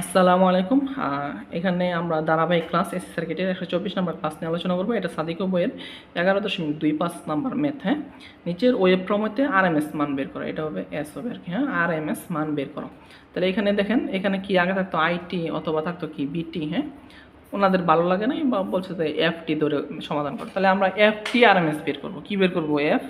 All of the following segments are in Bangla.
আসসালামু আলাইকুম। এখানে আমরা ধারাবাহিক ক্লাস এসি সার্কিটের একশো চব্বিশ নম্বর ক্লাস নিয়ে আলোচনা করব। এটা সাদিকো বইয়ের এগারো দশমিক দুই পাঁচ নাম্বার ম্যাথ হ্যাঁ? নিচের ওয়েব প্রমতে আর এম এস মান বের করো। এটা হবে এস হবে আর কি হ্যাঁ? আর এম এস মান বের করো। তাহলে এখানে দেখেন, এখানে কি আগে থাকতো আইটি অথবা থাকতো কি বিটি হ্যাঁ? ওনাদের ভালো লাগে না বা বলছে যে এফটি ধরে সমাধান করো। তাহলে আমরা এফটি আর এম এস বের করব। কী বের করব? F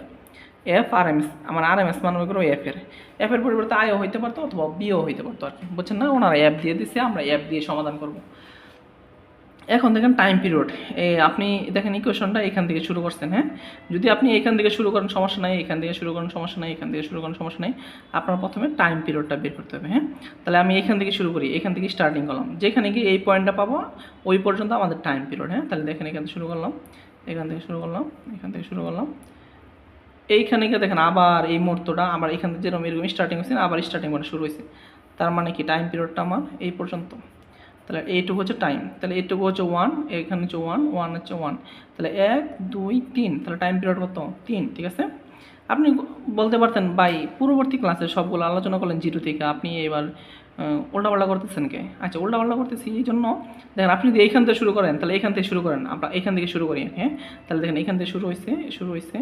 F R M S আমার আর এম এস মান করব এফ এর। এফ এর পরিবর্তে আইও হইতে পারতো অথবা বিও হইতে পারতো আর কি। বুঝছেন না? ওনারা অ্যাপ দিয়ে দিচ্ছে আমরা অ্যাপ দিয়ে সমাধান করব। এখন দেখেন টাইম পিরিয়ড এই আপনি দেখেন ইকুয়েশনটা এখান থেকে শুরু করছেন হ্যাঁ? যদি আপনি এখান থেকে শুরু করেন, সমস্যা নাই। এখান থেকে শুরু করেন, সমস্যা নাই। এখান থেকে শুরু করেন, সমস্যা নাই। আপনার প্রথমে টাইম পিরিয়ডটা বের করতে হবে হ্যাঁ? তাহলে আমি এখান থেকে শুরু করি, এখান থেকে স্টার্টিং করলাম যেখানে গিয়ে এই পয়েন্টটা পাবো, ওই পর্যন্ত আমাদের টাইম পিরিয়ড হ্যাঁ? তাহলে দেখেন এখান থেকে শুরু করলাম, এখান থেকে শুরু করলাম, এখান থেকে শুরু করলাম। এইখানে গিয়ে দেখেন আবার এই মুহূর্তটা, আবার এখান থেকে যেরকম এরকম স্টার্টিং হয়েছে, আবার স্টার্টিং মানে শুরু হয়েছে। তার মানে কি? টাইম পিরিয়ডটা আমার এই পর্যন্ত। তাহলে এইটুকু হচ্ছে টাইম তাহলে এইটুকু হচ্ছে ওয়ান এখানে হচ্ছে ওয়ান ওয়ান হচ্ছে ওয়ান তাহলে এক, দুই, তিন। তাহলে টাইম পিরিয়ড কত? তিন, ঠিক আছে? আপনি বলতে পারতেন, ভাই, পূর্ববর্তী ক্লাসে সবগুলো আলোচনা করলেন জিরো থেকে। আপনি এবার উল্টাপাল্টা করতেছেন কে? আচ্ছা উল্টাপাল্টা করতেছি এই জন্য, দেখেন আপনি যদি এইখান থেকে শুরু করেন, তাহলে এখান থেকে শুরু করেন। আমরা এখান থেকে শুরু করি হ্যাঁ? তাহলে দেখেন এখান থেকে শুরু হয়েছে শুরু হয়েছে।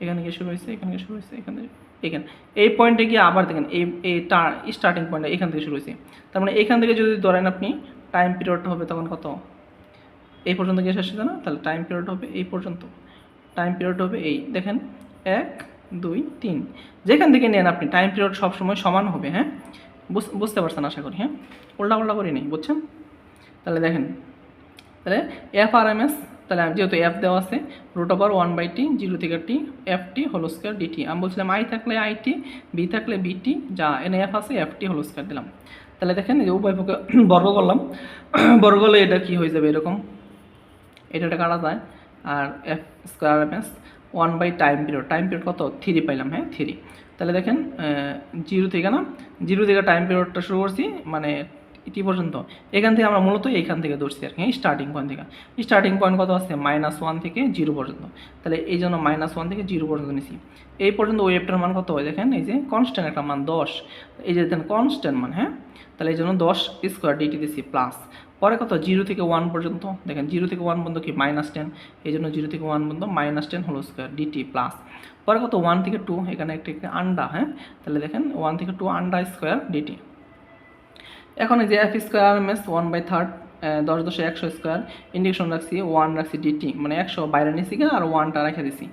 এখান থেকে শুরু হয়েছে, এখানে থেকে শুরু হয়েছে, এখান এখানে এই পয়েন্টে গিয়ে আবার দেখেন, এই এই স্টার্টিং পয়েন্টে এখান থেকে শুরু হয়েছে। তার মানে এখান থেকে যদি ধরেন আপনি টাইম পিরিয়ডটা হবে তখন কত? এই পর্যন্ত গিয়ে শেষ হচ্ছে না? তাহলে টাইম পিরিয়ড হবে এই পর্যন্ত। টাইম পিরিয়ড হবে এই। দেখেন, এক, দুই, তিন। যেখান থেকে নেন আপনি টাইম পিরিয়ড সবসময় সমান হবে হ্যাঁ? বুঝ- বুঝতে পারছেন আশা করি হ্যাঁ? উল্টা উল্টা করি নেই, বুঝছেন? তাহলে দেখেন, তাহলে এফ আর এম এস তাহলে যেহেতু এফ দেওয়া আছে root over one by T zero থেকে T F T whole square dt আমি বলছিলাম আই থাকলে আই টি বি থাকলে বিটি যা এন এফ আছে এফ টি হোল স্কোয়ার দিলাম। তাহলে দেখেন যে উভয় পক্ষে বর্গ করলাম। বর্গ করলে এটা কি হয়ে যাবে এরকম? এটা এটা কাটা যায়। আর F square M one by time period time period কত? থ্রি পাইলাম হ্যাঁ থ্রি তাহলে দেখেন জিরো থেকে না জিরো থেকে টাইম পিরিয়ডটা শুরু করছি মানে টি পর্যন্ত। এখান থেকে আমরা মূলত এইখান থেকে ধরছি আর কি স্টার্টিং পয়েন্ট থেকে। স্টার্টিং পয়েন্ট কত আছে মাইনাস ওয়ান থেকে জিরো পর্যন্ত। তাহলে এই জন্য মাইনাস ওয়ান থেকে জিরো পর্যন্ত নিছি। এই পর্যন্ত ওয়েবটার মান কত হয়? দেখেন এই যে কনস্ট্যান্ট একটা মান, দশ। এই যে দেখেন কনস্ট্যান্ট মান হ্যাঁ? তাহলে এই জন্য দশ স্কোয়ার ডিটি দিছি প্লাস পরে কত? জিরো থেকে ওয়ান পর্যন্ত। দেখেন জিরো থেকে ওয়ান পর্যন্ত কি? মাইনাস টেন এই জন্য জিরো থেকে ওয়ান পর্যন্ত minus ten whole square dt plus পরে কত? ওয়ান থেকে টু এখানে একটি একটি আন্ডা হ্যাঁ? তাহলে দেখেন ওয়ান থেকে টু আন্ডা স্কোয়ার ডিটি এখন যে F square R M S one by third দশ দশে একশো স্কোয়ার ইন্ডিকেশন রাখছি ওয়ান রাখছি ডিটি মানে একশো বাইরে নিছি গিয়ে আর ওয়ানটা রেখে দিছি।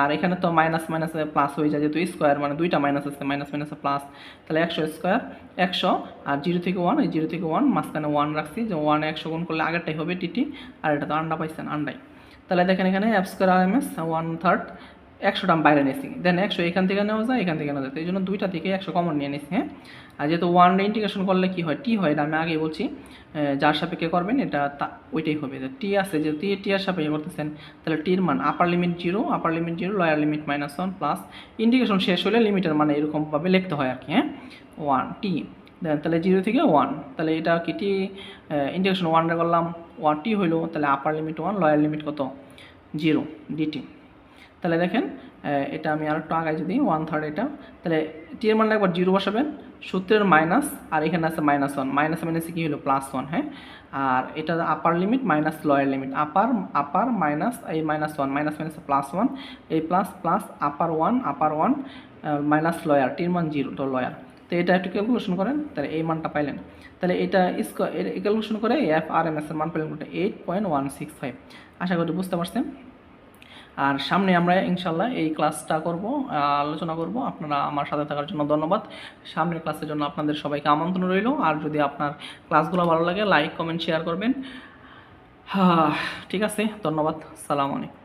আর এখানে তো মাইনাস মাইনাস প্লাস হয়ে যায়, যেহেতু স্কোয়ার মানে দুইটা মাইনাস আছে মাইনাস মাইনাস প্লাস তাহলে একশো স্কোয়ার একশো, আর জিরো থেকে ওয়ান এই জিরো থেকে ওয়ান মাঝখানে ওয়ান রাখছি, যে ওয়ান একশো গুণ করলে আগেরটাই হবে ডিটি আর এটা তো আন্ডা পাইছেন, আন্ডাই। তাহলে দেখেন এখানে F square R M S one third একশোটা আমি বাইরে নিয়েছি দেন একশো এখান থেকে নেওয়া যায়, এখান থেকে নেওয়া যায়। এই জন্য দুইটা থেকে একশো কমন নিয়ে নিয়েছি হ্যাঁ? আর যেহেতু ওয়ান ইন্টিগ্রেশন করলে কি হয়? টি হয়, এটা আমি আগেই বলছি। যার সাপেক্ষে করবেন, এটা ওইটাই হবে। টি আছে, যে টি টি এর সাপেক্ষে করতেছেন, তাহলে টির মান upper limit zero upper limit zero lower limit minus one plus integration শেষ হলে লিমিটের মানে এরকমভাবে লিখতে হয় আর কি হ্যাঁ? ওয়ান টি দেন তাহলে জিরো থেকে ওয়ান তাহলে এটা কি টি ইন্টিগ্রেশন ওয়ানটা করলাম ওয়ান টি হইল, তাহলে upper limit one lower limit কত? জিরো ডিটি তাহলে দেখেন এটা আমি আর একটু যদি ওয়ান থার্ড এটা, তাহলে টি এর মানে একবার জিরো বসাবেন, সূত্রের মাইনাস আর এখানে আছে মাইনাস ওয়ান মাইনাস মাইনাসে কী হলো? প্লাস ওয়ান হ্যাঁ? আর এটা upper limit minus lower limit upper upper minus এই minus one minus minus plus one এই plus plus upper one upper one minus lower টির মান জিরো তো লয়ার তো এটা একটু ক্যালকুলেশন করেন, তাহলে এই মানটা পাইলেন। তাহলে এটা স্কোয়ার ক্যালকুলেশন করে এফ আর এম এস এর মান পেলেন eight point one six five আশা করি বুঝতে পারছেন। আর সামনে আমরা ইনশাল্লাহ এই ক্লাসটা করব আলোচনা করব। আপনারা আমার সাথে থাকার জন্য ধন্যবাদ। সামনের ক্লাসের জন্য আপনাদের সবাইকে আমন্ত্রণ রইল। আর যদি আপনার ক্লাসগুলো ভালো লাগে, লাইক, কমেন্ট, শেয়ার করবেন। হ্যাঁ ঠিক আছে, ধন্যবাদ। সালাম আলাইকুম।